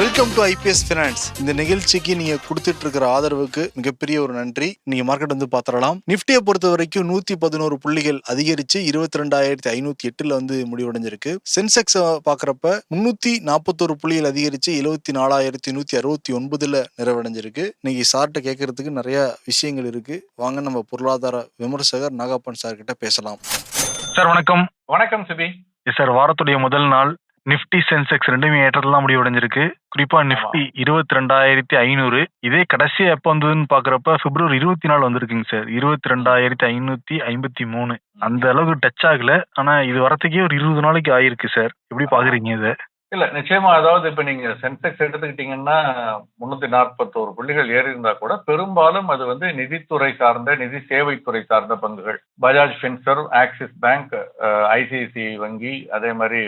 Welcome to IPS finance இந்த நிகழ்ச்சிக்கு நீங்க கொடுத்துட்டு இருக்கிற ஆதரவுக்கு மிகப்பெரிய ஒரு நன்றி. நீங்க மார்க்கெட் வந்து பாத்திரலாம் நிப்டியை பொறுத்த வரைக்கும் நூத்தி பதினோரு புள்ளிகள் அதிகரிச்சு இருபத்தி ரெண்டாயிரத்தி ஐநூத்தி எட்டுல வந்து முடிவடைஞ்சிருக்கு. சென்செக்ஸ் பாக்குறப்ப முன்னூத்தி நாற்பத்தோரு புள்ளிகள் அதிகரிச்சு எழுபத்தி நாலாயிரத்தி நூத்தி அறுபத்தி ஒன்பதுல நிறைவடைஞ்சிருக்கு. இன்னைக்கு சார்ட்ட கேட்கறதுக்கு நிறைய விஷயங்கள் இருக்கு. வாங்க நம்ம பொருளாதார விமர்சகர் நாகப்பன் சார் கிட்ட பேசலாம். சார் வணக்கம். வணக்கம் சிபி. சார் வாரத்துடைய முதல் நாள் நிஃப்டி சென்செக்ஸ் ரெண்டுமே ஏற்றத்துல தான் முடிவடைஞ்சிருக்கு. குறிப்பா நிஃப்டி இருபத்தி ரெண்டாயிரத்தி ஐநூறு இதே கடைசியா எப்போ வந்ததுன்னு பாக்குறப்ப பிப்ரவரி இருபத்தி நாலு வந்திருக்குங்க சார். இருபத்தி ரெண்டாயிரத்தி ஐநூத்தி ஐம்பத்தி மூணு. அந்த அளவுக்கு டச் ஆகல. ஆனா இது வரத்துக்கே ஒரு இருபது நாளைக்கு ஆயிருக்கு சார். எப்படி பாக்குறீங்க இதை? இல்ல நிச்சயமா அதாவது இப்ப நீங்க சென்செக்ஸ் எடுத்துக்கிட்டீங்கன்னா முன்னூத்தி நாற்பத்தோரு புள்ளிகள் ஏறி இருந்தா கூட பெரும்பாலும் அது வந்து நிதித்துறை சார்ந்த நிதி சேவைத்துறை சார்ந்த பங்குகள். Bajaj Finserv Axis Bank ICICI வங்கி அதே மாதிரி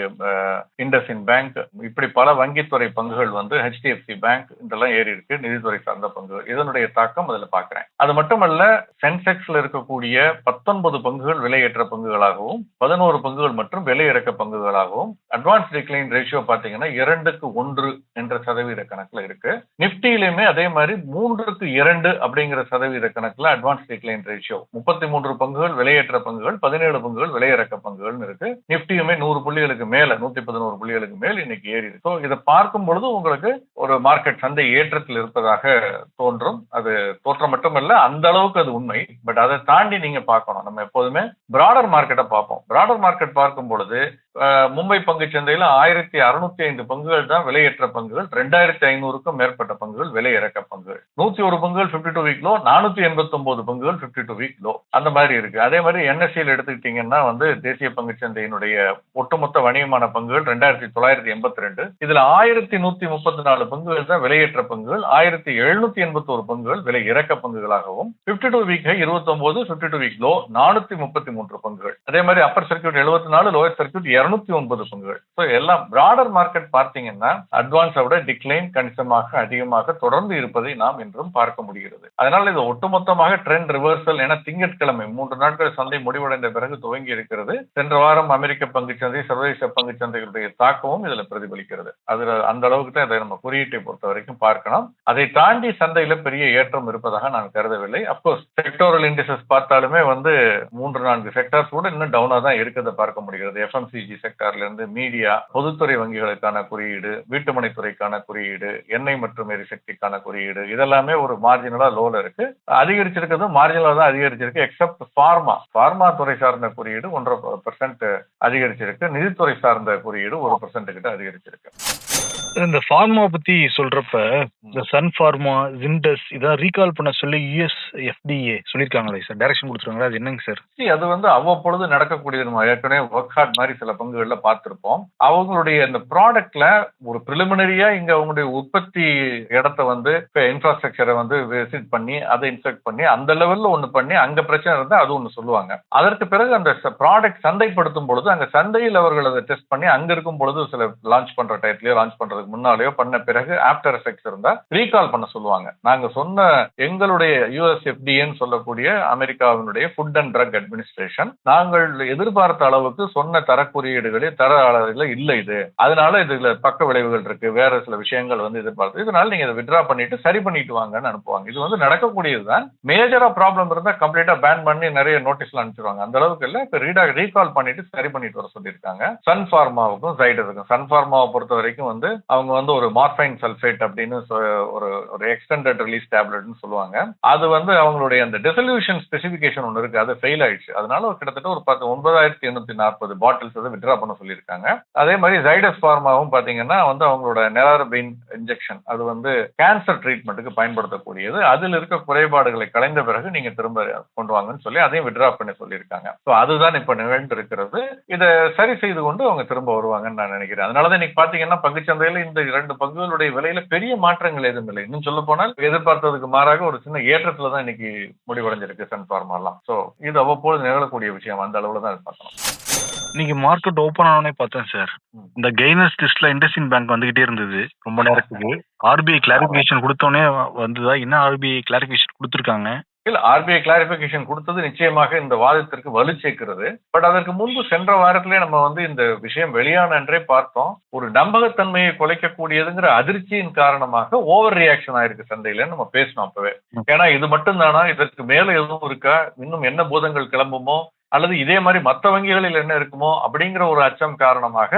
இண்டஸ்இன் பேங்க் இப்படி பல வங்கித்துறை பங்குகள் வந்து ஹெச்டிஎஃப்சி பேங்க் இதெல்லாம் ஏறி இருக்கு நிதித்துறை சார்ந்த பங்குகள். இதனுடைய தாக்கம் அதுல பாக்குறேன். அது மட்டுமல்ல சென்செக்ஸ்ல இருக்கக்கூடிய பத்தொன்பது பங்குகள் விலையேற்ற பங்குகளாகவும் பதினோரு பங்குகள் மற்றும் விலையிறக்க பங்குகளாகவும் அட்வான்ஸ் டிக்ளைன் ரேஷியோ பாத்தீங்கன்னா இரண்டுக்கு ஒன்று என்ற சதவீத கணக்குல இருக்கு. நிப்டியிலுமே அதே மாதிரி மூன்றுக்கு இரண்டு அப்படிங்கிற சதவீத கணக்குல அட்வான்ஸ் டிக்ளைன் ரேஷியோ முப்பத்தி மூன்று பங்குகள் விலையேற்ற பங்குகள் பதினேழு பங்குகள் விலையிறக்க பங்குகள்னு இருக்கு. நிப்டியுமே நூறு புள்ளிகளுக்கு மேல நூத்தி பதினோரு புள்ளிகளுக்கு மேல் இன்னைக்கு ஏறி இருக்கு. இதை பார்க்கும் பொழுது உங்களுக்கு ஒரு மார்க்கெட் சந்தை ஏற்றத்தில் இருப்பதாக தோன்றும். அது தோற்றம் மட்டுமல்ல அந்த அளவுக்கு அது உண்மை. பட் அதை தாண்டி நீங்க பார்க்கணும். நம்ம எப்போதுமே பிராடர் மார்க்கெட்டை பார்ப்போம். பிராடர் மார்க்கெட் பார்க்கும் பொழுது மும்பை பங்கு சந்தையில ஆயிரத்தி அறுநூறு அறுநூத்தி ஐந்து பங்குகள் தான் விலையேற்ற பங்குகள். ரெண்டாயிரத்தி ஐநூறுக்கும் மேற்பட்ட பங்குகள் விலை இறக்க பங்குகள். நூத்தி ஒரு பங்குகள் பிப்டி டூ வீக் லோ நானூத்தி எண்பத்தி ஒன்பது பங்குகள் பிப்டி டூ வீக் லோ அந்த மாதிரி இருக்கு. அதே மாதிரி என்எஸ்சியில் எடுத்துக்கிட்டீங்கன்னா வந்து தேசிய பங்கு சந்தையினுடைய ஒட்டுமொத்த வணிகமான பங்குகள் ரெண்டாயிரத்தி தொள்ளாயிரத்தி எண்பத்தி ரெண்டு. இதுல ஆயிரத்தி நூத்தி முப்பத்தி நாலு பங்குகள் தான் விலையேற்ற பங்குகள். ஆயிரத்தி எழுநூத்தி எண்பத்தி ஒரு பங்குகள் விலை இறக்க பங்குகளாகவும் பிப்டி டூ வீக் இருபத்தி ஒன்பது பிப்டி டூ வீக் லோ நானூத்தி முப்பத்தி மூன்று பங்குகள். அதே மாதிரி அப்பர் சர்க்கியூட் எழுபத்தி நாலு லோயர் சர்க்கியூட் இருநூத்தி ஒன்பது பங்குகள். ஸோ எல்லாம் பிராடர் மார்க்கெட் பார்த்தீங்கன்னா அட்வான்ஸை விட டிக்ளைன் கணிசமாக அதிகமாக தொடர்ந்து இருப்பதை நாம் இன்றும் பார்க்க முடிகிறது. அதனால் இது ஒட்டுமொத்தமாக ட்ரெண்ட் ரிவர்சல் என திங்கட்கிழமை மூன்று நாட்கள் சந்தை முடிவடைந்த பிறகு துவங்கி இருக்கிறது. சென்ற வாரம் அமெரிக்க பங்கு சந்தை சர்வதேச பங்கு சந்தைகளுடைய தாக்கமும் இதுல பிரதிபலிக்கிறது. அதுல அந்த அளவுக்கு தான் இதை நம்ம குறியீட்டை பொறுத்த வரைக்கும் பார்க்கணும். அதை தாண்டி சந்தையில பெரிய ஏற்றம் இருப்பதாக நான் கருதவில்லை. அப்கோர்ஸ் செக்டோரல் இண்டிசஸ் பார்த்தாலுமே வந்து மூன்று நான்கு செக்டர்ஸ் கூட இன்னும் டவுனா தான் இருக்கிறத பார்க்க முடிகிறது. எஃப்எம்சிஜி செக்டார்ல இருந்து மீடியா பொதுத்துறை வங்கிகளுக்கான குறியீடு வீட்டுமனைத்துறைக்கான குறியீடு எண்ணெய் மற்றும் எரிசக்திக்கான குறியீடு இதெல்லாமே ஒரு மார்ஜினலா லோல இருக்கு. அதிகரிச்சிருக்கிறது மார்ஜினலா தான் அதிகரிச்சிருக்கு எக்ஸப்ட் ஃபார்மா ஃபார்மா துறை சார்ந்த குறியீடு ஒன்றரை பெர்சென்ட் அதிகரிச்சிருக்கு. நிதித்துறை சார்ந்த குறியீடு ஒரு பெர்சென்ட் கிட்ட அதிகரிச்சிருக்கு. இந்த ஃபார்மா பத்தி சொல்றப்ப இந்த சன் ஃபார்மா ஜிண்டஸ் இதான் ரீகால் பண்ண சொல்லி யூஎஸ் எஃப்டிஏ சொல்லியிருக்காங்களே சார் டைரக்ஷன் கொடுத்துருக்காங்களா? அது என்னங்க சார் அது வந்து அவ்வப்பொழுது நடக்கக்கூடியது. நம்ம ஏற்கனவே ஒர்க் ஹார்ட் மாதிரி சில பங்குகள்ல பார்த்திருப்போம். அவங்களுடைய இந்த ப்ராடக்ட்ல ஒரு ப்ரிலிமினரியா இங்க அவங்களுடைய உற்பத்தி இடத்த வந்து இன்ஃப்ராஸ்ட்ரக்சரை வந்து விசிட் பண்ணி அதை இன்ஸ்பெக்ட் பண்ணி அந்த லெவல்ல ஒண்ணு பண்ணி அங்க பிரச்சனை இருந்தா அது ஒண்ணு சொல்லுவாங்க. அதற்கு பிறகு அந்த ப்ராடக்ட் சந்தைப்படுத்தும் பொழுது அங்க சந்தையில் அவர்கள் அதை டெஸ்ட் பண்ணி அங்க இருக்கும் பொழுது சில லான்ச் பண்ற டயத்துலயோ லான்ச் பண்றது அதுக்கு முன்னாலேயோ பண்ண பிறகு ஆப்டர் எஃபெக்ட்ஸ் இருந்தா ரீகால் பண்ண சொல்லுவாங்க. நாங்க சொன்ன எங்களுடைய யூஎஸ்எஃப்டின்னு சொல்லக்கூடிய அமெரிக்காவினுடைய ஃபுட் அண்ட் ட்ரக் அட்மினிஸ்ட்ரேஷன் நாங்கள் எதிர்பார்த்த அளவுக்கு சொன்ன தர குறியீடுகளே தர அளவில் இல்லை இது. அதனால இதுல பக்க விளைவுகள் இருக்கு. வேற சில விஷயங்கள் வந்து எதிர்பார்த்து. இதனால நீங்க இதை விட்ரா பண்ணிட்டு சரி பண்ணிட்டு வாங்கன்னு அனுப்புவாங்க. இது வந்து நடக்கக்கூடியதுதான் மேஜரா ப்ராப்ளம் இருந்தா கம்ப்ளீட்டா பேன் பண்ணி நிறைய நோட்டீஸ்ல அனுப்பிச்சிருவாங்க. அந்த அளவுக்கு இல்ல. இப்ப ரீடா ரீகால் பண்ணிட்டு சரி பண்ணிட்டு வர சொல்லியிருக்காங்க. சன் ஃபார்மாவுக்கும் ஜைடஸுக்கும் சன் ஃபார்மாவை பொறுத்த வரைக்கும் வந்து அவங்க வந்து ஒரு மார்ஃபைன் சல்ஃபேட் அப்படின்னு சொ- ஒரு ஒரு எக்ஸ்டெண்டட் ரிலீஸ் டேப்லெட்னு சொல்லுவாங்க. அது வந்து அவங்களுடைய அந்த டெசல்யூஷன் ஸ்பெசிபிகேஷன் ஒன்று இருக்கு. அது ஃபெயில் ஆயிடுச்சு. அதனால ஒரு கிட்டத்தட்ட ஒரு பத்து ஒன்பதாயிரத்தி எண்ணூத்தி நாற்பது பாட்டில்ஸ் வந்து விட்ரா பண்ண சொல்லியிருக்காங்க. அதே மாதிரி ஜைடஸ் ஃபார்மாவும் பாத்தீங்கன்னா வந்து அவங்களோட நெலாரபின் இன்ஜெக்ஷன் அது வந்து கேன்சர் ட்ரீட்மெண்ட்டுக்கு பயன்படுத்தக்கூடியது. அதில் இருக்க குறைபாடுகளை களைந்த பிறகு நீங்க திரும்ப கொண்டு வாங்கன்னு சொல்லி அதையும் விட்ரா பண்ண சொல்லியிருக்காங்க. ஸோ அதுதான் இப்போ நிகழ்ந்து இருக்கிறது இதை சரி செய்து கொண்டு அவங்க திரும்ப வருவாங்கன்னு நான் நினைக்கிறேன். அதனாலதான் இன்னைக்கு பாத்தீங்கன்னா பங்குச்சந்தையில இந்த இரண்டு பங்குகளுடைய விலையில பெரிய மாற்றங்கள் எதுவும் இல்லை. இன்னும் சொல்ல போனால் எதிர்பார்த்ததுக்கு மாறாக ஒரு சின்ன ஏற்றத்துல தான் இன்னைக்கு முடிவடைஞ்சிருக்கு சன் ஃபார்மா எல்லாம். ஸோ இது அவ்வப்போது நிகழக்கூடிய விஷயம். அந்த அளவுல தான் பார்க்கணும். இன்னைக்கு மார்க்கெட் ஓபன் ஆனோடனே பார்த்தேன் சார். இந்த கெய்னர்ஸ் லிஸ்ட்ல இண்டஸ்இன் பேங்க் வந்துகிட்டே இருந்தது. ரொம்ப நேரத்துக்கு. ஆர்பிஐ கிளாரிபிகேஷன் கொடுத்தோடனே வந்ததா? என்ன ஆர்பிஐ கிளாரிபிகேஷன் கொடுத்துருக்காங்க? ஆர்பிஐ கிளாரிபிகேஷன் கொடுத்தது நிச்சயமாக இந்த வாதத்திற்கு வலு சேர்க்கிறது. பட் அதற்கு முன்பு சென்ற வாரத்திலே நம்ம வந்து இந்த விஷயம் வெளியான அன்றே பார்த்தோம். ஒரு நம்பகத்தன்மையை குலைக்கக்கூடியதுங்கிற அதிர்ச்சியின் காரணமாக ஓவர் ரியாக்ஷன் ஆயிருக்கு சந்தையில நம்ம பேசணும் அப்பவே. ஏன்னா இது மட்டும் தானா? இதற்கு மேல எதுவும் இருக்கா? இன்னும் என்ன பூதங்கள் கிளம்புமோ? அல்லது இதே மாதிரி மற்ற வங்கிகளில் என்ன இருக்குமோ அப்படிங்கிற ஒரு அச்சம் காரணமாக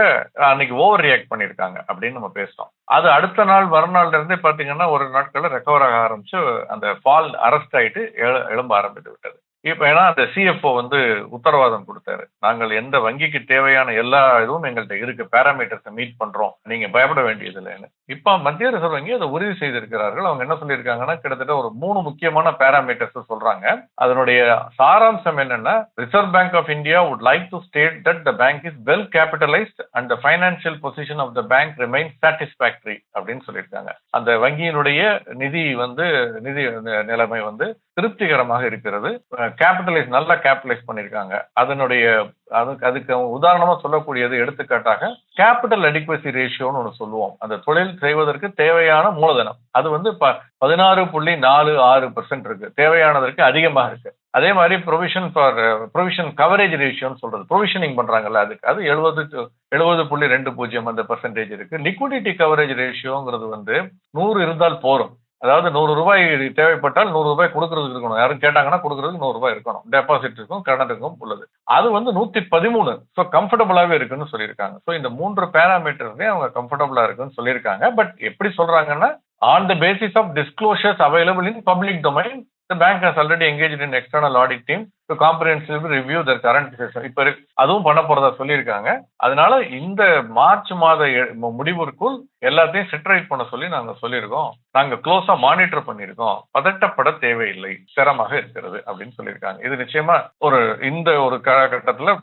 அன்னைக்கு ஓவர் ரியாக்ட் பண்ணியிருக்காங்க அப்படின்னு நம்ம பேசணும் அது அடுத்த நாள் மறுநாள்ல இருந்தே பாத்தீங்கன்னா ஒரு நாட்கள்ல ரெக்கவர் ஆக ஆரம்பிச்சு அந்த ஃபால் அரெஸ்ட் ஆயிட்டு எழும்ப ஆரம்பித்து விட்டது. இப்ப ஏன்னா அந்த சிஎஃப்ஓ வந்து உத்தரவாதம் கொடுத்தாரு. நாங்கள் எந்த வங்கிக்கு தேவையான எல்லா இதுவும் எங்கள்கிட்ட இருக்கு. பேராமீட்டர்ஸை மீட் பண்றோம். நீங்க பயப்பட வேண்டியது இல்லைன்னு இப்ப மத்திய ரிசர்வ் வங்கி அதை உறுதி செய்திருக்கிறார்கள். அவங்க என்ன சொல்லியிருக்காங்கன்னா கிட்டத்தட்ட ஒரு மூணு முக்கியமான பேராமீட்டர்ஸ் சொல்றாங்க. அதனுடைய சாராம்சம் என்னன்னா Reserve Bank of India would like to state that the bank is well capitalised and the financial position of the bank remain satisfactory அப்படின்னு சொல்லியிருக்காங்க. அந்த வங்கியினுடைய நிதி வந்து நிதி நிலைமை வந்து திருப்திகரமாக இருக்கிறது. கேபிட்டலைஸ் நல்லா கேபிட்டலைஸ் பண்ணியிருக்காங்க அதனுடைய அதுக்கு அதுக்கு உதாரணமா சொல்லக்கூடியது எடுத்துக்காட்டாக கேபிட்டல் அடிக்வசி ரேஷியோன்னு ஒன்று சொல்லுவோம். அந்த தொழில் செய்வதற்கு தேவையான மூலதனம். அது வந்து ப- பதினாறு புள்ளி நாலு ஆறு பெர்சென்ட் இருக்கு. தேவையானதற்கு அதிகமாக இருக்கு. அதே மாதிரி ப்ரொவிஷன் ஃபார் ப்ரொவிஷன் கவரேஜ் ரேஷியோன்னு சொல்றது. ப்ரொவிஷனிங் பண்றாங்கல்ல அதுக்கு. அது எழுபது எழுபது புள்ளி ரெண்டு பூஜ்ஜியம் அந்த பெர்சன்டேஜ் இருக்கு. லிக்விடிட்டி கவரேஜ் ரேஷியோங்கிறது வந்து நூறு இருந்தால் போரும். அதாவது நூறு ரூபாய் தேவைப்பட்டால் நூறு ரூபாய் கொடுக்கறதுக்கு இருக்கணும். யாரும் கேட்டாங்கன்னா கொடுக்கறதுக்கு நூறு ரூபாய் இருக்கணும். டெபாசிட் இருக்கும் கடன் இருக்கும் உள்ளது. அது வந்து நூத்தி பதிமூணு. ஸோ கம்ஃபர்டபுளாவே இருக்குன்னு சொல்லியிருக்காங்க. ஸோ இந்த மூன்று பேராமீட்டர்ஸே அவங்க கம்ஃபர்டபுளா இருக்குன்னு சொல்லியிருக்காங்க. பட் எப்படி சொல்றாங்கன்னா on the basis of disclosures available in public domain the bank has already engaged in external audit team to comprehensively review their current situation. இப்ப அதுவும் பண்ண போறதா சொல்லியிருக்காங்க. அதனால இந்த மார்ச் மாத முடிவிற்குள் எல்லாத்தையும் செட்டரைட் பண்ண சொல்லி நாங்க சொல்லியிருக்கோம். நாங்க க்ளோஸா மானிட்டர் பண்ணியிருக்கோம். பதட்டப்பட தேவையில்லை. சிரமமாக இருக்கிறது அப்படின்னு சொல்லியிருக்காங்க. இது நிச்சயமா ஒரு இந்த ஒரு காலகட்டத்துல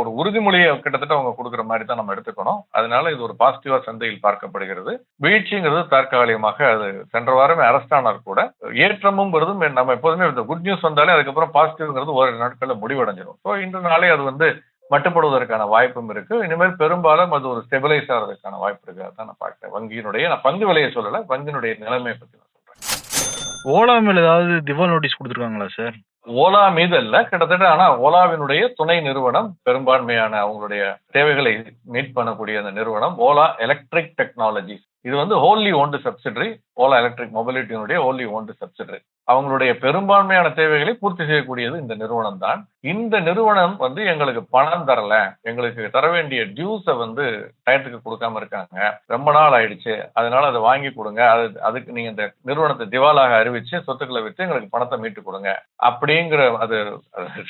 ஒரு உறுதிமொழியை கிட்டத்தட்ட அவங்க கொடுக்குற மாதிரி தான் நம்ம எடுத்துக்கணும். அதனால இது ஒரு பாசிட்டிவா சந்தையில் பார்க்கப்படுகிறது. வீழ்ச்சிங்கிறது தற்காலிகமாக அது சென்ற வாரமே அரஸ்டானார் கூட. ஏற்றமும் நம்ம எப்போதுமே இந்த குட் நியூஸ் வந்தாலே அதுக்கப்புறம் பாசிட்டிவ்ங்கிறது ஒரு நாட்கள்ல முடிவடைஞ்சிடும் ஸோ இன்று நாளே அது வந்து மட்டுப்படுவதற்கான வாய்ப்பும் இருக்கு. இனிமேல் பெரும்பாலும் அது ஒரு ஸ்டெபிலைஸ் ஆகிறதுக்கான வாய்ப்பு இருக்கு. அதான் நான் பார்க்கிறேன். வங்கியினுடைய நான் பங்கு விலையை சொல்லல வங்கியினுடைய நிலைமையை பத்தி நான் சொல்றேன். ஓலா மேல ஏதாவது திவால் நோட்டீஸ் கொடுத்துருக்காங்களா சார்? ஓலா மீது அல்ல கிட்டத்தட்ட ஆனா ஓலாவினுடைய துணை நிறுவனம் பெரும்பான்மையான அவங்களுடைய தேவைகளை மீட் பண்ணக்கூடிய அந்த நிறுவனம் ஓலா எலக்ட்ரிக் டெக்னாலஜிஸ் இது வந்து wholly owned subsidiary Ola Electric மொபிலிட்டியினுடைய wholly owned subsidiary அவங்களுடைய பெரும்பான்மையான தேவைகளை பூர்த்தி செய்யக்கூடியது இந்த நிறுவனம் தான். இந்த நிறுவனம் வந்து எங்களுக்கு பணம் தரல. எங்களுக்கு தர வேண்டிய டியூஸை வந்து டயத்துக்கு கொடுக்காம இருக்காங்க. ரொம்ப நாள் ஆயிடுச்சு. அதனால அதை வாங்கி கொடுங்க. அது அதுக்கு நீங்க இந்த நிறுவனத்தை திவாலாக அறிவிச்சு சொத்துக்களை விற்று எங்களுக்கு பணத்தை மீட்டு கொடுங்க. அப்படிங்கிற அது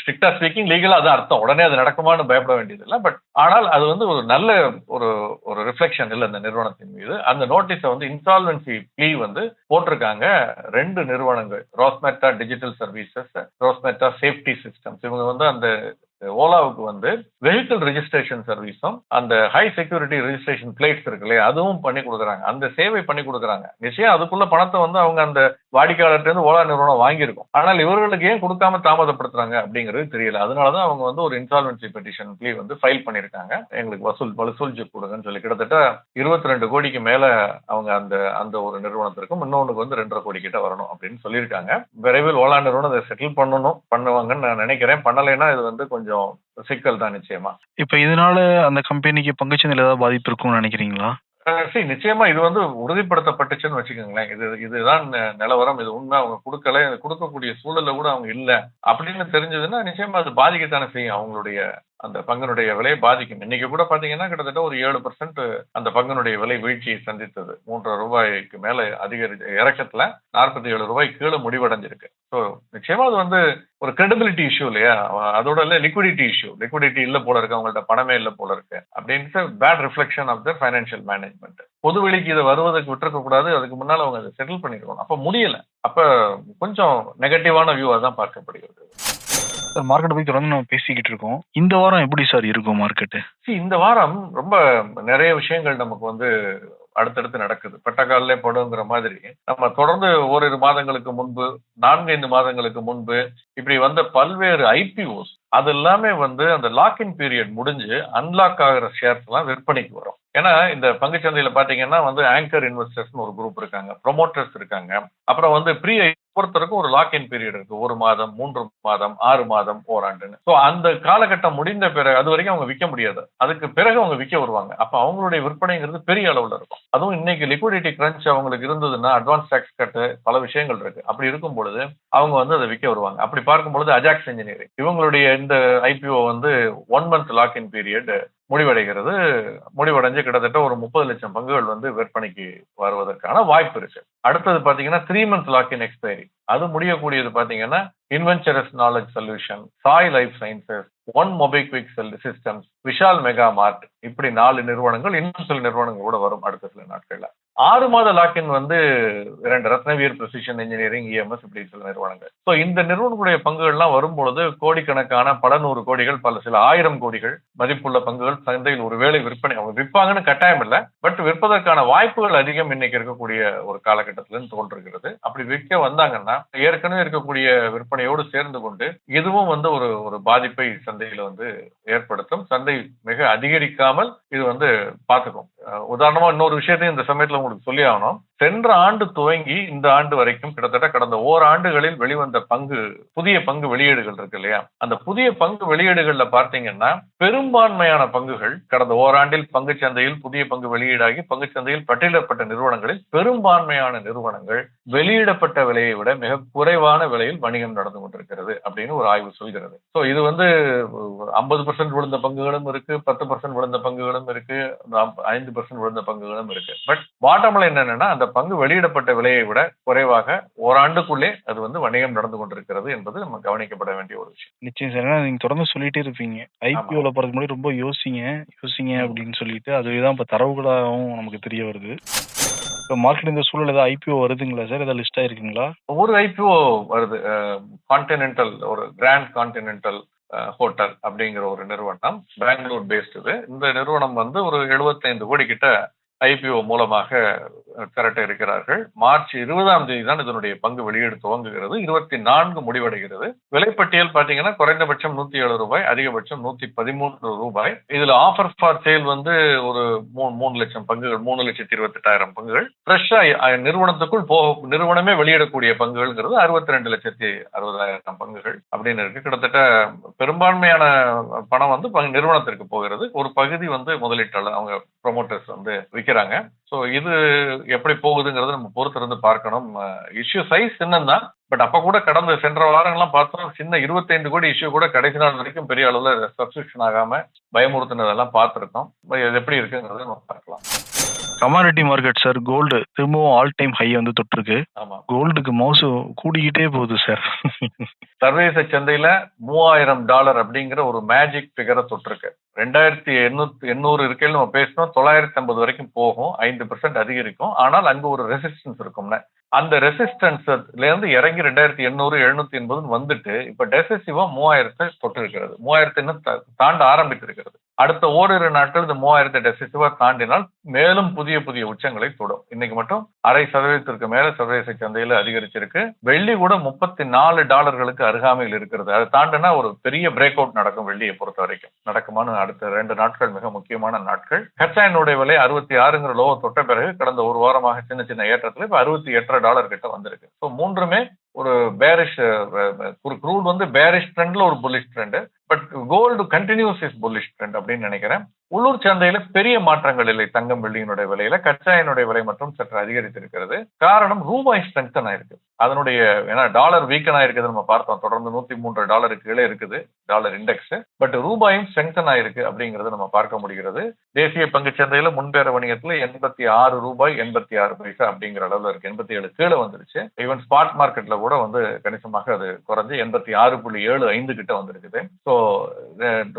ஸ்ட்ரிக்டா ஸ்பீக்கிங் லீகலா அது அர்த்தம். உடனே அது நடக்குமான்னு பயப்பட வேண்டியது இல்லை. பட் ஆனால் அது வந்து ஒரு நல்ல ஒரு ஒரு ரிஃப்ளெக்ஷன் இல்லை அந்த நிறுவனத்தின் மீது. அந்த நோட்டீஸை வந்து இன்சால்வன்சி ப்ளீ வந்து போட்டிருக்காங்க. ரெண்டு நிறுவனங்கள். Rosmerta Digital Services Rosmerta Safety Systems இவங்க வந்து அந்த ஓலாவுக்கு வந்து வெஹிக்கிள் ரிஜிஸ்ட்ரேஷன் சர்வீஸும் அந்த ஹை செக்யூரிட்டி ரிஜிஸ்ட்ரேஷன் பிளேட்ஸ் இருக்கு இல்லையா அதுவும் பண்ணி கொடுக்குறாங்க. அந்த சேவை பண்ணி கொடுக்குறாங்க. நிச்சயம் அதுக்குள்ள பணத்தை வந்து அவங்க அந்த வாடிக்கையாளர்கிட்ட ஓலா நிறுவனம் வாங்கியிருக்கும். ஆனால் இவர்களுக்கு ஏன் கொடுக்காம தாமதப்படுத்துறாங்க அப்படிங்கிறது தெரியல. அதனாலதான் அவங்க வந்து ஒரு இன்சால்வென்சி பெட்டிஷன் ப்ளீ வந்து ஃபைல் பண்ணியிருக்காங்க. எங்களுக்கு வசூல் வசூல் செக் கொடுங்கன்னு சொல்லி. கிட்டத்தட்ட இருபத்தி ரெண்டு கோடிக்கு மேல அவங்க அந்த அந்த ஒரு நிறுவனத்திற்கும் இன்னொன்றுக்கு வந்து ரெண்டரை கோடி கிட்ட வரணும் அப்படின்னு சொல்லியிருக்காங்க. விரைவில் ஓலா நிறுவனம் அதை செட்டில் பண்ணணும் பண்ணுவாங்கன்னு நான் நினைக்கிறேன். பண்ணலைன்னா இது வந்து கொஞ்சம் சிக்கல் தான் நிச்சயமா. இப்ப இதனால அந்த கம்பெனிக்கு பங்குச்சந்தையில் ஏதாவது பாதிப்பு இருக்கும்னு நினைக்கிறீங்களா? சரி நிச்சயமா இது வந்து உறுதிப்படுத்தப்பட்டுச்சுன்னு வச்சுக்கோங்களேன். இது இதுதான் நிலவரம். இது உண்மை. அவங்க கொடுக்கல கொடுக்கக்கூடிய சூழல்ல கூட அவங்க இல்ல. அப்படின்னு தெரிஞ்சதுன்னா நிச்சயமா அது பாதிக்கத்தானே செய்யும் அவங்களுடைய அந்த பங்கினுடைய விலையை பாதிக்கும். இன்னைக்கு கூட பாத்தீங்கன்னா கிட்டத்தட்ட ஒரு ஏழு பர்சன்ட் அந்த பங்கினுடைய விலை வீழ்ச்சியை சந்தித்தது. மூன்றரை ரூபாய்க்கு மேல அதிகரி இறக்கத்துல நாற்பத்தி ஏழு ரூபாய் கீழே முடிவடைஞ்சிருக்கு. ஸோ நிச்சயமா அது வந்து ஒரு கிரெடிபிலிட்டி இஷ்யூ இல்லையா? அதோட இல்ல லிக்விடிட்டி இஷ்யூ லிக்விடிட்டி இல்ல போல இருக்கு அவங்கள்ட்ட பணமே இல்ல போல இருக்கு அப்படின்ட்டு bad reflection of the financial management பொது வெளிக்கு இதை வருவதற்கு விட்டுருக்க கூடாது அதுக்கு முன்னால அவங்க அதை செட்டில் பண்ணிருக்கணும். அப்ப முடியல. அப்ப கொஞ்சம் நெகட்டிவான வியூவா தான் பார்க்கப்படுகிறது. சார் மார்க்கெட்டை பத்தி தொடர்ந்து நம்ம பேசிக்கிட்டு இருக்கோம். இந்த வாரம் எப்படி சார் இருக்கும் மார்க்கெட்டு இந்த வாரம் ரொம்ப நிறைய விஷயங்கள் நமக்கு வந்து அடுத்தடுத்து நடக்குது. பெட்டக்காலே படுங்கிற மாதிரி. நம்ம தொடர்ந்து ஓரிரு மாதங்களுக்கு முன்பு நான்கைந்து மாதங்களுக்கு முன்பு இப்படி வந்த பல்வேறு ஐபிஓஸ் அது எல்லாமே வந்து அந்த லாக்இன் பீரியட் முடிஞ்சு அன்லாக் ஆகிற ஷேர்ஸ் எல்லாம் விற்பனைக்கு வரும். ஏன்னா இந்த பங்குச்சந்தையில பாத்தீங்கன்னா வந்து ஆங்கர் இன்வெஸ்டர்ஸ்னு ஒரு குரூப் இருக்காங்க ப்ரொமோட்டர்ஸ் இருக்காங்க. அப்புறம் வந்து ப்ரீ ஒவ்வொருத்தருக்கும் ஒரு லாக் இன் பீரியட் இருக்கு. ஒரு மாதம் மூன்று மாதம் ஆறு மாதம் ஓராண்டுன்னு. ஸோ அந்த காலகட்டம் முடிந்த பிறகு அது வரைக்கும் அவங்க விற்க முடியாது. அதுக்கு பிறகு அவங்க விற்க வருவாங்க. அப்ப அவங்களுடைய விற்பனைங்கிறது பெரிய அளவுல இருக்கும். அதுவும் இன்னைக்கு லிக்விடிட்டி கிரன்ச் அவங்களுக்கு இருந்ததுன்னா அட்வான்ஸ் டாக்ஸ் கட்டு பல விஷயங்கள் இருக்கு. அப்படி இருக்கும் பொழுது அவங்க வந்து அதை விற்க வருவாங்க. அப்படி பார்க்கும் பொழுது அஜாக்ஸ் இன்ஜினியரிங் இவங்களுடைய இந்த ஐபிஓ வந்து one month lock in period முடிவடைகிறது. முடிவடைஞ்சு கிட்டத்தட்ட ஒரு முப்பது லட்சம் பங்குகள் வந்து விற்பனைக்கு வருவதற்கான வாய்ப்பு இருக்கு. அடுத்தது பாத்தீங்கன்னா three month lock in expiry அது முடியக்கூடியது பாத்தீங்கன்னா Inventurus Knowledge Solution Sai Life Sciences One MobiKwik செல் சிஸ்டம்ஸ் விஷால் மெகா மார்ட் இப்படி நாலு நிறுவனங்கள் இன்னும் சில நிறுவனங்கள் கூட வரும் அடுத்த சில நாட்கள்ல. ஆறு மாத லாக்கின் வந்து இரண்டு ரத்னவீர் பிரசிஷன் இன்ஜினியரிங் இஎம்எஸ் இப்படி சில நிறுவனங்கள். ஸோ இந்த நிறுவனங்களுடைய பங்குகள்லாம் வரும்பொழுது கோடிக்கணக்கான பல நூறு கோடிகள் பல சில ஆயிரம் கோடிகள் மதிப்புள்ள பங்குகள் சந்தையில் ஒருவேளை விற்பனை அவங்க விற்பாங்கன்னு கட்டாயம் இல்லை. பட் விற்பதற்கான வாய்ப்புகள் அதிகம் இன்னைக்கு இருக்கக்கூடிய ஒரு காலகட்டத்திலும் தோன்றுகிறது. அப்படி விற்க வந்தாங்கன்னா ஏற்கனவே இருக்கக்கூடிய விற்பனையோடு சேர்ந்து கொண்டு இதுவும் வந்து ஒரு ஒரு பாதிப்பை சந்தையில வந்து ஏற்படுத்தும். சந்தை மிக அதிகரிக்காமல் இது வந்து பார்த்துக்கும் உதாரணமா இன்னொரு விஷயத்தையும் இந்த சமயத்துல உங்களுக்கு சொல்லி ஆகணும். சென்ற ஆண்டு துவங்கி இந்த ஆண்டு வரைக்கும் கிட்டத்தட்ட கடந்த ஓராண்டுகளில் வெளிவந்த பங்கு புதிய பங்கு வெளியீடுகள் இருக்கு இல்லையா? அந்த புதிய பங்கு வெளியீடுகள்ல பார்த்தீங்கன்னா பெரும்பான்மையான பங்குகள் கடந்த ஓராண்டில் பங்கு சந்தையில் புதிய பங்கு வெளியீடாகி பங்கு சந்தையில் பட்டியலிடப்பட்ட நிறுவனங்களில் பெரும்பான்மையான நிறுவனங்கள் வெளியிடப்பட்ட விலையை விட மிக குறைவான விலையில் வணிகம் நடந்து கொண்டிருக்கிறது அப்படின்னு ஒரு ஆய்வு சொல்கிறது. ஸோ இது வந்து ஐம்பது பர்சன்ட் விழுந்த பங்குகளும் இருக்கு பத்து பர்சன்ட் விழுந்த பங்குகளும் இருக்கு ஐந்து பர்சன்ட் விழுந்த பங்குகளும் இருக்கு. பட் பாட்டம்ல என்னன்னா அந்த பங்கு வெளியிடப்பட்ட விலையை விட குறைவாக ஓராண்டுக்குள்ளே அது வந்து வணிகம் நடந்து கொண்டிருக்கிறது என்பது நம்ம கவனிக்கப்பட வேண்டிய ஒரு விஷயம். நிச்சயம் சார். ஏன்னா நீங்க தொடர்ந்து சொல்லிட்டே இருப்பீங்க. ஐபிஓல போறதுக்கு முன்னாடி ரொம்ப யோசிங்க. யோசிங்க அப்படின்னு சொல்லிட்டு அதுதான் இப்ப தரவுகளாகவும் நமக்கு தெரிய வருது. இப்போ மார்க்கெட் இந்த சூழல் ஏதாவது ஐபிஓ வருதுங்களா சார்? ஏதாவது லிஸ்ட் ஆயிருக்குங்களா? ஒரு ஐபிஓ வருது. கான்டினென்டல் ஒரு கிராண்ட் கான்டினென்டல் ஹோட்டல் அப்படிங்கிற ஒரு நிறுவனம் பெங்களூர் பேஸ்டு இது. இந்த நிறுவனம் வந்து ஒரு 75 கோடி கிட்ட ஐபிஓ மூலமாக திரட்ட இருக்கிறார்கள். மார்ச் இருபதாம் தேதி தான் இதனுடைய பங்கு வெளியீடு துவங்குகிறது. இருபத்தி நான்கு முடிவடைகிறது. விலைப்பட்டியல் பாத்தீங்கன்னா குறைந்தபட்சம் நூத்தி ஏழு ரூபாய் அதிகபட்சம் நூத்தி பதிமூன்று ரூபாய். இதுல ஆஃபர் ஃபார் சேல் வந்து ஒரு மூணு மூணு லட்சம் பங்குகள் மூணு லட்சத்தி இருபத்தெட்டாயிரம் பங்குகள். ஃப்ரெஷ்ஷா நிறுவனத்துக்குள் போக நிறுவனமே வெளியிடக்கூடிய பங்குகள்ங்கிறது அறுபத்தி ரெண்டு லட்சத்தி அறுபதாயிரம் பங்குகள் அப்படின்னு இருக்கு. கிட்டத்தட்ட பெரும்பான்மையான பணம் வந்து பங்கு நிறுவனத்திற்கு போகிறது. ஒரு பகுதி வந்து முதலீட்டாளர் அவங்க ப்ரொமோட்டர்ஸ் வந்து வைக்கிறாங்க ஸோ இது எப்படி போகுதுங்கிறது நம்ம பொறுத்திருந்து பார்க்கணும். Issue size சின்னம்தான். பட் அப்போ கூட கடந்த சென்ற வாரங்கள்லாம் பார்த்தோம் சின்ன 25 கோடி இஷ்யூ கூட கடைசி நாள் வரைக்கும் பெரிய அளவுல சப்ஸ்கிரிப்ஷன் ஆகாம பயமுறுத்தினதெல்லாம் பார்த்துருக்கோம். இது எப்படி இருக்குங்கிறத நம்ம பார்க்கலாம். Commodity market sir. கோல்டு. திரும்பவும் ஆல் டைம் ஹை வந்து தொட்டிருக்கு. கோல்டுக்கு மவுசு கூடிக்கிட்டே போகுது சார். சர்வதேச சந்தையில மூவாயிரம் டாலர் அப்படிங்கிற ஒரு மேஜிக் ஃபிகரை தொட்டிருக்கு. ரெண்டாயிரத்தி எண்ணூத்தி எண்ணூறு இருக்கையில் நம்ம பேசணும் தொள்ளாயிரத்தி ஐம்பது வரைக்கும் போகும். ஐந்து பெர்சென்ட் அதிகரிக்கும். ஆனால் அங்க ஒரு ரெசிஸ்டன்ஸ் இருக்கும்ல. அந்த ரெசிஸ்டன்ஸ்ல இருந்து இறங்கி ரெண்டாயிரத்தி எண்ணூறு எழுநூத்தி எண்பதுன்னு வந்துட்டு இப்ப டெசசிவா மூவாயிரத்தை தொட்டு இருக்கிறது மூவாயிரத்தை தாண்ட ஆரம்பித்திருக்கிறது. அடுத்த ஓரிரு நாட்கள் இந்த மூவாயிரத்தை டெசசிவா தாண்டினால் மேலும் புதிய புதிய உச்சங்களை தொடும். இன்னைக்கு மட்டும் அரை சதவீதத்திற்கு மேல சர்வதேச சந்தையில அதிகரிச்சிருக்கு. வெள்ளி கூட முப்பத்தி நாலு டாலர்களுக்கு அருகாமையில் இருக்கிறது. அதை தாண்டினா ஒரு பெரிய பிரேக் அவுட் நடக்கும் வெள்ளியை பொறுத்த வரைக்கும். நடக்குமான அடுத்த ரெண்டு நாட்கள் மிக முக்கியமான நாட்கள். கச்சாயினுடைய விலை அறுபத்தி ஆறுங்கிற லோவை தொட்ட பிறகு கடந்த ஒரு வாரமாக சின்ன சின்ன ஏற்றத்துல இப்ப அறுபத்தி எட்டரை டாலர் கிட்ட வந்திருக்கு. ஸோ மூன்றுமே ஒரு பேரிஷ் ஒரு க்ரூட் வந்து பேரிஷ் ட்ரெண்ட்ல ஒரு bullish trend but gold continues is bullish trend அப்படின்னு நினைக்கிறேன். உள்ளூர் சந்தையில பெரிய மாற்றங்கள் இல்லை. தங்கம் வெள்ளியினுடைய விலையில கச்சாயினுடைய விலை மட்டும் சற்று அதிகரித்திருக்கிறது. காரணம் ரூபாய் ஸ்ட்ரென்தன் ஆயிருக்கு அதனுடைய ஏன்னா டாலர் வீக்கன் ஆயிருக்குது. நம்ம பார்த்தோம். தொடர்ந்து நூத்தி மூன்று டாலருக்கு கீழே இருக்குது. டாலர் இண்டெக்ஸ் பட் ரூபாயும் ஸ்ட்ரென்தன் ஆயிருக்கு அப்படிங்கறது நம்ம பார்க்க முடிகிறது. தேசிய பங்கு சந்தையில முன்பேற வணிகத்துல எண்பத்தி ஆறு ரூபாய் எண்பத்தி ஆறு பைசா அப்படிங்கிற அளவுல இருக்கு. எண்பத்தி ஏழு கீழே வந்துருச்சு. ஈவன் ஸ்பாட் மார்க்கெட்ல கூட வந்து கணிசமாக அது குறைஞ்சு எண்பத்தி ஆறு புள்ளி ஏழு ஐந்து கிட்ட வந்திருக்குது. ஸோ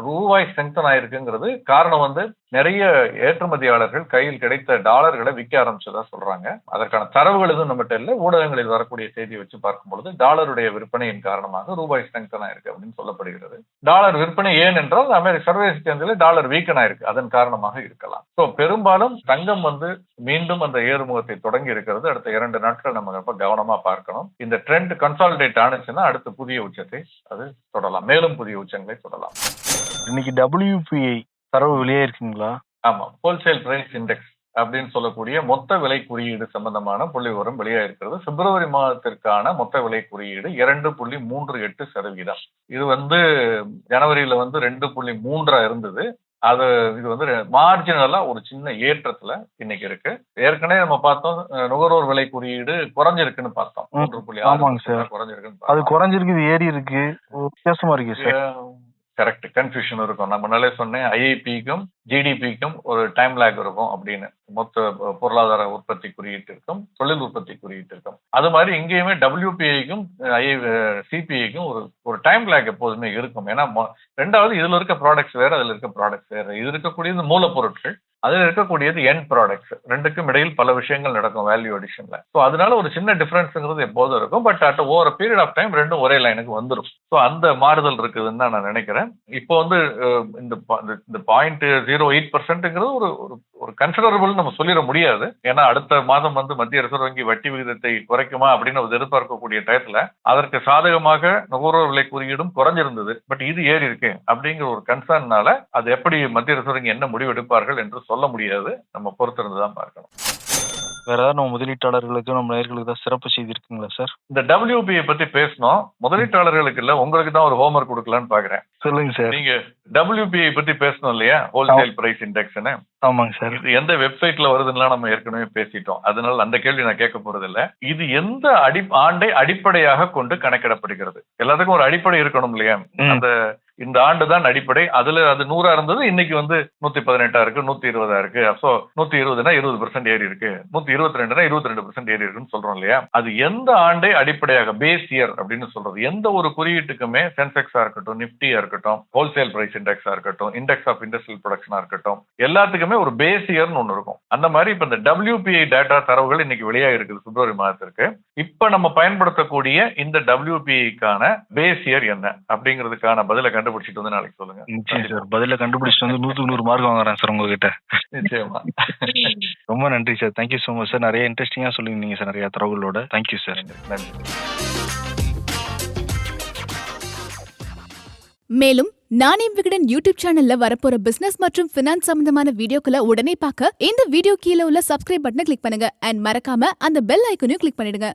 ரூபாய் ஸ்ட்ரென்தன் ஆயிருக்குங்கிறது காரணம் வந்து நிறைய ஏற்றுமதியாளர்கள் கையில் கிடைத்த டாலர்களை விற்க ஆரம்பிச்சதா சொல்றாங்க. அதற்கான தரவுகள் எதுவும் நம்மகிட்ட இல்லை. ஊடகங்களில் வரக்கூடிய செய்தியை வச்சு பார்க்கும் பொழுது டாலருடைய விற்பனையின் காரணமாக ரூபாய் ஸ்ட்ரென்தன் ஆயிருக்கு அப்படின்னு சொல்லப்படுகிறது. டாலர் விற்பனை ஏன் என்றால் அமெரிக்க சர்வதேச சந்தையில் டாலர் வீக்கன் ஆயிருக்கு. அதன் காரணமாக இருக்கலாம். ஸோ பெரும்பாலும் தங்கம் வந்து மீண்டும் அந்த ஏறுமுகத்தை தொடங்கி இருக்கிறது. அடுத்த இரண்டு நாட்கள் நம்ம ரொம்ப கவனமா பார்க்கணும். இந்த ட்ரெண்ட் கன்சாலிடேட் ஆனிச்சுன்னா அடுத்த புதிய உச்சத்தை அது தொடலாம். மேலும் புதிய உச்சங்கள் தொடலாம் இன்னைக்கு டபிள்யூபிஐ தரவு வெளியே இருக்குங்களா? ஆமா ஹோல்சேல் பிரைஸ் இண்டெக்ஸ் அப்படின்னு சொல்லக்கூடிய மொத்த விலை குறியீடு சம்பந்தமான புள்ளி விவரம் வெளியாயிருக்கிறது பிப்ரவரி மாதத்திற்கான மொத்த விலை குறியீடு இரண்டு புள்ளி மூன்று எட்டு சதவீதம். இது வந்து ஜனவரியில வந்து ரெண்டு புள்ளி மூன்றா இருந்தது. அது இது வந்து மார்ஜினலா ஒரு சின்ன ஏற்றத்துல இன்னைக்கு இருக்கு ஏற்கனவே நம்ம பார்த்தோம் நுகர்வோர் விலை குறியீடு குறைஞ்சிருக்குன்னு பார்த்தோம் மூன்று புள்ளி ஆமாங்க சார். குறைஞ்சிருக்குன்னு அது. குறைஞ்சிருக்கு ஏறி இருக்கு வித்தியாசமா இருக்கு சார் கரெக்ட் கன்ஃபியூஷன் இருக்கும். நம்ம முன்னாலே சொன்னேன் ஐஐபிக்கும் ஜிடிபிக்கும் ஒரு டைம் லேக் இருக்கும் அப்படின்னு. மொத்த பொருளாதார உற்பத்தி குறியீட்டு இருக்கும் தொழில் உற்பத்தி குறியீட்டு இருக்கும் அது மாதிரி இங்கேயுமே டபிள்யூபிஐக்கும் ஐ சிபிஐக்கும் ஒரு ஒரு டைம் லேக் எப்போதுமே இருக்கும். ஏன்னா ரெண்டாவது இதுல இருக்க ப்ராடக்ட்ஸ் வேற அதுல இருக்க ப்ராடக்ட்ஸ் வேற. இது இருக்கக்கூடியது மூலப்பொருட்கள். அதில் இருக்கக்கூடியது என் ப்ராடக்ட்ஸ் ரெண்டுக்கும் இடையில் பல விஷயங்கள் நடக்கும் வேல்யூ அடிஷன்ல ஸோ அதனால ஒரு சின்ன டிஃபரன்ஸுங்கிறது எப்போதும் இருக்கும். But at over period of time ரெண்டும் ஒரே லைனுக்கு வந்துடும் ஸோ அந்த மாறுதல் இருக்குதுன்னு தான் நான் நினைக்கிறேன். இப்போ வந்து இந்த இந்த- இந்த பாயிண்ட் ஜீரோ எயிட் பர்சன்ட்ங்கிறது ஒரு ஒரு ஒரு கன்சிடரபிள் நம்ம சொல்லிட முடியாது. ஏன்னா அடுத்த மாதம் வந்து மத்திய ரிசர்வ் வங்கி வட்டி விகிதத்தை குறைக்குமா அப்படின்னு ஒரு எதிர்பார்க்கக்கூடிய டயத்துல அதற்கு சாதகமாக நுகர்வோர் விலை குறியீடும் குறைஞ்சிருந்தது. பட் இது ஏறி இருக்கு அப்படிங்கிற ஒரு கன்சர்ன்னால அது எப்படி மத்திய ரிசர்வ் வங்கி என்ன முடிவு எடுப்பார்கள் என்று சொல்ல முடியாது. நம்ம பொறுத்திருந்து தான் பார்க்கணும். வேற ஏதாவது நம்ம முதலீட்டாளர்களுக்கு நம்ம நேர்களுக்கு தான் சிறப்பு செய்தி இருக்குங்களா சார் இந்த டபிள்யூபிஐ பத்தி பேசணும். முதலீட்டாளர்களுக்கு இல்ல உங்களுக்கு தான் ஒரு ஹோம்ஒர்க் கொடுக்கலான்னு பாக்குறேன். சொல்லுங்க சார் நீங்க டபிள்யூபிஐ பத்தி பேசணும் இல்லையா? ஹோல்சேல் பிரைஸ் இண்டெக்ஸ்னு ஆமாங்க சார் இது எந்த வெப்சைட்ல வருதுன்னா நம்ம ஏற்கனவே பேசிட்டோம். அதனால அந்த கேள்வி நான் கேட்க போறது இல்ல. இது எந்த அடி ஆண்டை அடிப்படையாக கொண்டு கணக்கிடப்படுகிறது? எல்லாத்துக்கும் ஒரு அடிப்படை இருக்கணும் இல்லையா. அந்த இந்த ஆண்டு தான் அடிப்படை. அதுல அது நூறா இருந்தது இன்னைக்கு வந்து நூத்தி பதினெட்டா இருக்கு நூத்தி இருபதா இருக்கு. அப்போ நூத்தி இருபதுனா இருபது பெர்சென்ட் ஏறி இருக்கு. நூத்தி இருபத்தி ரெண்டுனா இருபத்தி ரெண்டு பெர்சென்ட் ஏறி இருக்குன்னு சொல்றோம் இல்லையா? அது எந்த ஆண்டை அடிப்படையாக பேஸ் இயர் அப்படின்னு சொல்றது. எந்த ஒரு குறியீட்டுக்குமே சென்செக்ஸா இருக்கட்டும் நிப்டியா இருக்கட்டும் ஹோல்சேல் பிரைஸ் இண்டெக்ஸா இருக்கட்டும் இண்டெக்ஸ் ஆஃப் இண்டஸ்ட்ரியல் ப்ரொடக்ஷனா இருக்கட்டும் எல்லாத்துக்குமே ஒரு பேஸ் இயர்னு ஒன்று இருக்கும். அந்த மாதிரி இப்ப இந்த டபிள்யூபிஐ டேட்டா தரவுகள் இன்னைக்கு வெளியாக இருக்குது பிப்ரவரி மாதத்திற்கு. இப்ப நம்ம பயன்படுத்தக்கூடிய இந்த டபிள்யூபிஐக்கான பேஸ் இயர் என்ன அப்படிங்கிறதுக்கான பதிலை கண்டுபிடிச்சிட்டு வந்து நாளைக்கு சொல்லுங்க. நிச்சயம் சார். பதில கண்டுபிடிச்சிட்டு வந்து நூத்துக்கு நூறு மார்க் வாங்குறேன் சார் உங்ககிட்ட. நிச்சயமா. ரொம்ப நன்றி sir. Thank you so much sir. நிறைய இன்ட்ரெஸ்டிங்கா சொல்லியிருந்தீங்க சார். நிறைய தரவுகளோட. Thank you sir. நன்றி. மேலும் நானே விகடன் யூடியூப் சேனல்ல வரப்போற பிசினஸ் மற்றும் பினான்ஸ் சம்பந்தமான வீடியோக்களை உடனே பார்க்க இந்த வீடியோ கீழே உள்ள சப்ஸ்கிரைப் பட்டனை கிளிக் பண்ணுங்க. அண்ட் மறக்காம அந்த பெல் ஐக்கனையும் கிளிக் பண்ணிடுங்க.